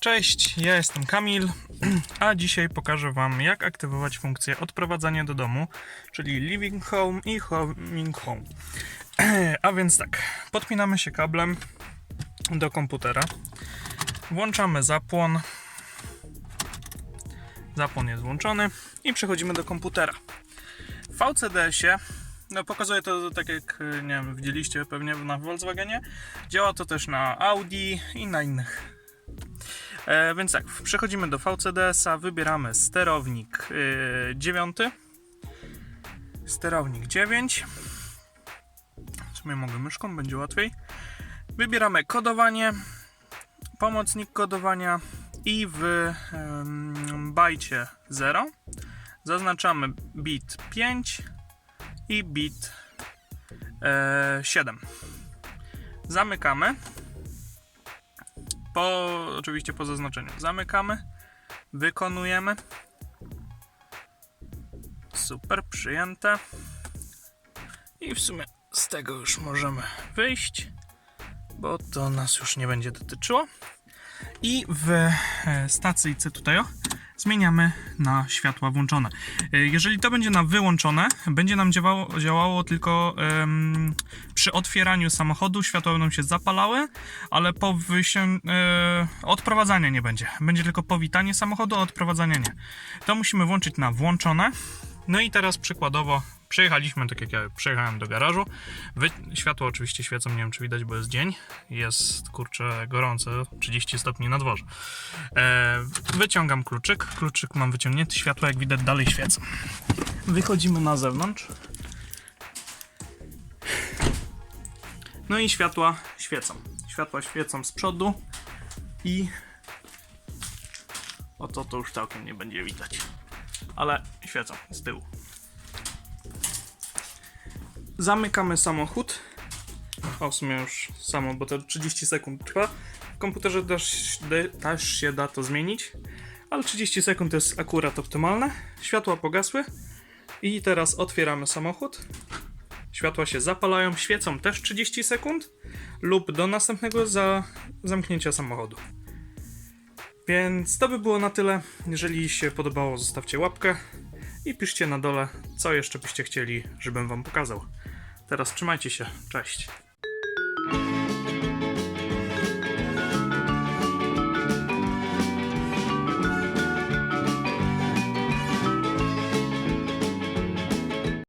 Cześć, ja jestem Kamil, a dzisiaj pokażę Wam jak aktywować funkcję odprowadzania do domu, czyli living home i homing home. A więc tak, podpinamy się kablem do komputera, włączamy zapłon, zapłon jest włączony i przechodzimy do komputera. W VCDS-ie, no pokazuję to tak jak, nie wiem, widzieliście pewnie na Volkswagenie, działa to też na Audi i na innych E, więc tak, przechodzimy do VCDS-a, wybieramy sterownik y, 9, sterownik 9. W sumie mogę myszką, będzie łatwiej. Wybieramy kodowanie, pomocnik kodowania i w bajcie 0 zaznaczamy bit 5 i bit e, 7. Zamykamy po, oczywiście po zaznaczeniu. Zamykamy, wykonujemy. Super, przyjęte. I w sumie z tego już możemy wyjść, bo to nas już nie będzie dotyczyło. I w e, stacyjce tutaj o, zmieniamy na światła włączone. E, Jeżeli to będzie na wyłączone, będzie nam działało, działało tylko przy otwieraniu samochodu, światła będą się zapalały, ale po wysią... e, odprowadzania nie będzie. Będzie tylko powitanie samochodu, a odprowadzania nie. To musimy włączyć na włączone. No i teraz przykładowo przyjechaliśmy, tak jak ja przyjechałem do garażu. Wy... Światła oczywiście świecą, nie wiem czy widać, bo jest dzień. Jest kurczę gorące, 30 stopni na dworze. E, wyciągam kluczyk, kluczyk mam wyciągnięty, światła jak widać dalej świecą. Wychodzimy na zewnątrz. No i światła świecą. Światła świecą z przodu i oto to już całkiem nie będzie widać. Ale świecą z tyłu. Zamykamy samochód. O, w sumie już samo, bo to 30 sekund trwa. W komputerze też, też się da to zmienić, ale 30 sekund jest akurat optymalne. Światła pogasły i teraz otwieramy samochód. Światła się zapalają, świecą też 30 sekund lub do następnego za zamknięcia samochodu. Więc to by było na tyle. Jeżeli się podobało, zostawcie łapkę i piszcie na dole, co jeszcze byście chcieli, żebym wam pokazał. Teraz trzymajcie się. Cześć.